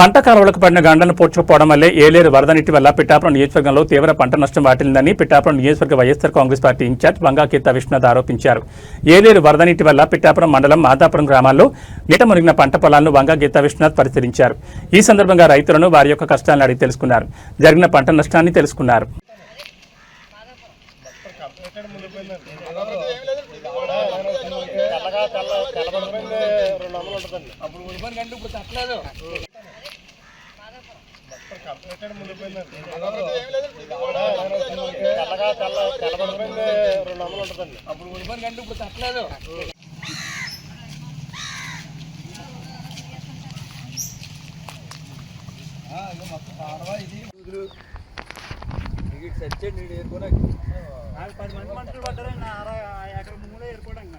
పంట కాలువలకు పడిన గండను పూడ్చుకుపోవడం వల్లే ఏలేరు వరద నీటి వల్ల పిఠాపురం నియోజకవర్గంలో తీవ్ర పంట నష్టం వాటిల్లిందని పిఠాపురం నియోజకవర్గ YSR Congress party in charge బంగాకీర్త Viswanath ఆరోపించారు. ఏలేరు వరద నీటి వల్ల పిఠాపురం మండలం మాదాపురం గ్రామాల్లో నీట మునిగిన పంట పొలాలను వంగగీత విశ్వనాథ్ పరిశీలించారు. ఈ సందర్భంగా రైతులను వారి యొక్క కష్టాలను అడిగి తెలుసుకున్నారు. జరిగిన పంట నష్టాన్ని తెలుసుకున్నారు. తెల్లగా వందలు ఉంటుందండి అప్పుడు ఉడిపోయిన కంటే ఇప్పుడు తట్టలేదు పది మంది మనుషులు పడ్డారండి ఎక్కడ మూడే ఏర్పడండి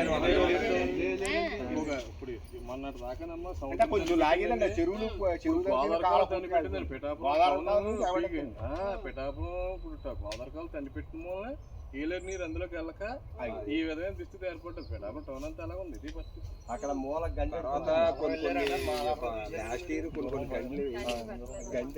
బాడవకుండా ఉన్నది మనం లాగేద్దాం మరి ఇప్పటికి మళ్ళీ అంటే కొంచెం లాగేదండి చెరువులు చెరువు గోదావరికాలు తన్ని పెట్టింది పిఠాపురం ఇప్పుడు పెట్టిన ఏలేరు నీరు అందులోకి వెళ్ళక ఈ విధమైన దుస్థితి ఏర్పడుతుంది పిఠాపురం టౌన్ అంతా అలాగ ఉంది ఇది అక్కడ మూల గంట లాస్ట్ ఇయర్ కొన్ని కొన్ని గంటలు గంట